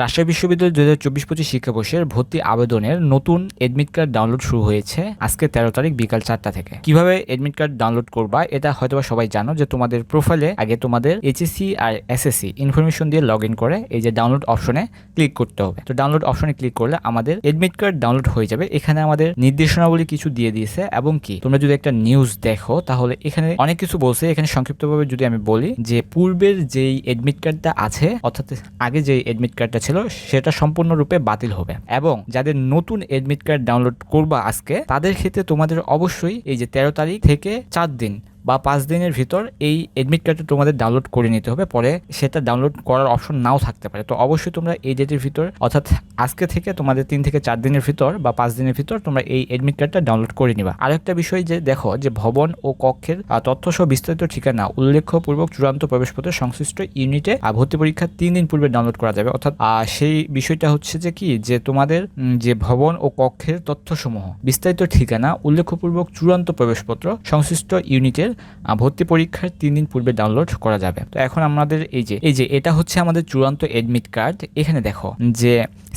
রাজশাহী বিশ্ববিদ্যালয় দু হাজার চব্বিশ পঁচিশ শিক্ষাবর্ষের ভর্তি আবেদনের নতুন এডমিট কার্ড ডাউনলোড শুরু হয়েছে আজকে তেরো তারিখ বিকাল চারটা থেকে। কীভাবে এডমিট কার্ড ডাউনলোড করবা এটা হয়তোবা সবাই জানো যে তোমাদের প্রোফাইলে আগে তোমাদের এইচএসসি আর এসএসসি ইনফরমেশন দিয়ে লগ ইন করে এই যে ডাউনলোড অপশনে ক্লিক করতে হবে। তো ডাউনলোড অপশনে ক্লিক করলে আমাদের এডমিট কার্ড ডাউনলোড হয়ে যাবে। এখানে আমাদের নির্দেশনাবলী কিছু দিয়ে দিয়েছে এবং কি তোমরা যদি একটা নিউজ দেখো তাহলে এখানে অনেক কিছু বলছে। এখানে সংক্ষিপ্তভাবে যদি আমি বলি যে পূর্বের যেই এডমিট কার্ডটা আছে অর্থাৎ আগে যে এডমিট কার্ডটা ছিল, সেটা সম্পূর্ণরূপে বাতিল হবে। এবং যাদের নতুন এডমিট কার্ড ডাউনলোড করবা আজকে, তাদের ক্ষেত্রে তোমাদের অবশ্যই এই যে তেরো তারিখ থেকে চার দিন বা পাঁচ দিনের ভিতর এই এডমিট কার্ডটা তোমাদের ডাউনলোড করে নিতে হবে। পরে সেটা ডাউনলোড করার অপশন নাও থাকতে পারে। তো অবশ্যই তোমরা এই ডেটের ভিতর অর্থাৎ আজকে থেকে তোমাদের তিন থেকে চার দিনের ভিতর বা পাঁচ দিনের ভিতর তোমরা এই এডমিট কার্ডটা ডাউনলোড করে নিবা। আরেকটা বিষয় যে দেখো যে ভবন ও কক্ষের আহ, তথ্যসহ বিস্তারিত ঠিকানা উল্লেখপূর্বক চূড়ান্ত প্রবেশপত্র সংশ্লিষ্ট ইউনিটে ভর্তি পরীক্ষা তিন দিন পূর্বে ডাউনলোড করা যাবে। অর্থাৎ সেই বিষয়টা হচ্ছে যে কি যে তোমাদের যে ভবন ও কক্ষের তথ্যসমূহ বিস্তারিত ঠিকানা উল্লেখপূর্বক চূড়ান্ত প্রবেশপত্র সংশ্লিষ্ট ইউনিটের ভর্তি পরীক্ষার তিন দিন পূর্বে ডাউনলোড করা যাবে। তো এখন আমাদের এই যে এই যে, এটা হচ্ছে আমাদের চূড়ান্ত এডমিট কার্ড এখানে দেখো যে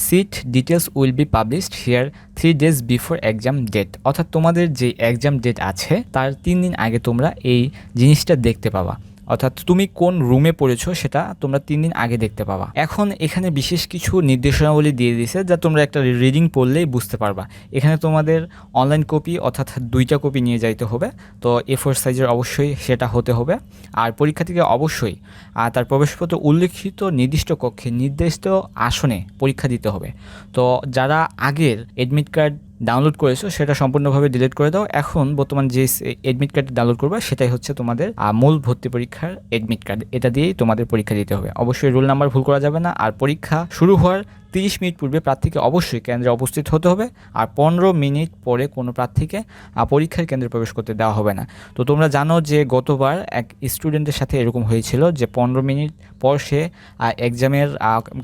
seat details will be published here three days before exam date অর্থাৎ তোমাদের যে এক্সাম ডেট আছে, তার তিন দিন আগে তোমরা এই জিনিসটা দেখতে পাবা। অর্থাৎ তুমি কোন রুমে পড়েছো সেটা তোমরা তিন দিন আগে দেখতে পাবা। এখন এখানে বিশেষ কিছু নির্দেশনাবলী দিয়ে দিয়েছে যা তোমরা একটা রিডিং পড়লেই বুঝতে পারবা। এখানে তোমাদের অনলাইন কপি অর্থাৎ দুইটা কপি নিয়ে যাইতে হবে। তো এ ফোর সাইজের অবশ্যই সেটা হতে হবে। আর পরীক্ষা থেকে অবশ্যই আর তার প্রবেশপত্র উল্লেখিত নির্দিষ্ট কক্ষে নির্দিষ্ট আসনে পরীক্ষা দিতে হবে। তো যারা আগের এডমিট কার্ড ডাউনলোড করেছ, সেটা সম্পূর্ণভাবে ডিলিট করে দাও। এখন বর্তমান যে এডমিট কার্ড ডাউনলোড করবে, সেটাই হচ্ছে তোমাদের মূল ভর্তি পরীক্ষার এডমিট কার্ড এটা দিয়েই তোমাদের পরীক্ষা দিতে হবে। অবশ্যই রোল নাম্বার ভুল করা যাবে না। আর পরীক্ষা শুরু হওয়ার তিরিশ মিনিট পূর্বে প্রার্থীকে অবশ্যই কেন্দ্রে উপস্থিত হতে হবে আর পনেরো মিনিট পরে কোনো প্রার্থীকে পরীক্ষার কেন্দ্রে প্রবেশ করতে দেওয়া হবে না। তো তোমরা জানো যে গতবার এক স্টুডেন্টের সাথে এরকম হয়েছিল যে পনেরো মিনিট পর সে এক্সামের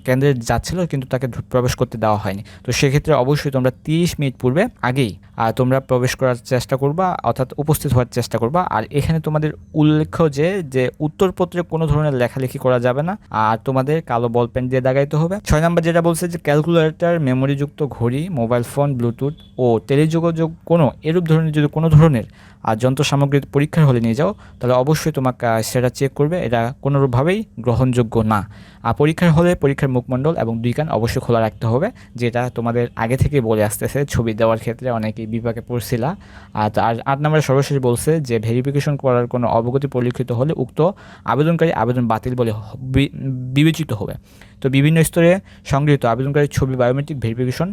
কেন্দ্রে যাচ্ছিল কিন্তু তাকে প্রবেশ করতে দেওয়া হয়নি। তো সেক্ষেত্রে অবশ্যই তোমরা তিরিশ মিনিট পূর্বে আগেই তোমরা প্রবেশ করার চেষ্টা করবা, অর্থাৎ উপস্থিত হওয়ার চেষ্টা করবা। আর এখানে তোমাদের উল্লেখ্য যে যে উত্তরপত্রে কোনো ধরনের লেখালেখি করা যাবে না, আর তোমাদের কালো বল পেন দিয়ে দাগাইতে হবে। ছয় নম্বর যেটা বলছে যে ক্যালকুলেটর, মেমোরিযুক্ত ঘড়ি, মোবাইল ফোন, ব্লুটুথ ও টেলিযোগাযোগ কোনো এরূপ ধরনের যদি কোনো ধরনের আর যন্ত্র সামগ্রী পরীক্ষার হলে নিয়ে যাও, তাহলে অবশ্যই তোমাকে সেটা চেক করবে। এটা কোনোভাবেই গ্রহণযোগ্য না। আর পরীক্ষার হলে পরীক্ষার মুখমণ্ডল এবং দুই কান অবশ্যই খোলা রাখতে হবে, যেটা তোমাদের আগে থেকে বলে আসতেছে। ছবি দেওয়ার ক্ষেত্রে অনেকেই বিভাগে পড়ছিলা। আর আট নম্বরে সর্বশেষ বলছে যে ভেরিফিকেশন করার কোনো অবগতি পরিলক্ষিত হলে উক্ত আবেদনকারী আবেদন বাতিল বলে বিবেচিত হবে। তো বিভিন্ন স্তরে সংগৃহীত আবেদনকারীর ছবি বায়োমেট্রিক ভেরিফিকেশন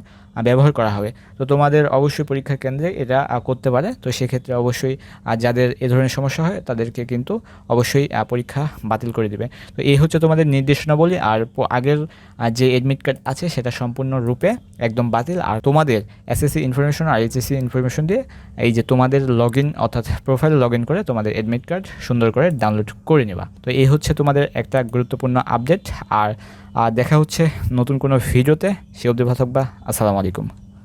ব্যবহার করা হবে। তো তোমাদের অবশ্যই পরীক্ষা কেন্দ্রে এটা করতে পারে। তো সেক্ষেত্রে অবশ্যই আহ, যাদের এ ধরনের সমস্যা হয় তাদেরকে কিন্তু অবশ্যই পরীক্ষা বাতিল করে দিবে। তো এই হচ্ছে তোমাদের নির্দেশনাবলী। আর আগের যে এডমিট কার্ড আছে সেটা সম্পূর্ণরূপে একদম বাতিল। আর তোমাদের এসএসসি ইনফরমেশন আর এইচএসসি ইনফরমেশন দিয়ে এই যে তোমাদের লগ ইন অর্থাৎ প্রোফাইল লগ ইন করে তোমাদের এডমিট কার্ড সুন্দর করে ডাউনলোড করে নেবা। তো এই হচ্ছে তোমাদের একটা গুরুত্বপূর্ণ আপডেট আর দেখা হচ্ছে নতুন কোনো ভিডিওতে। সে অবধি ভালো থাকবা। আসসালামু আলাইকুম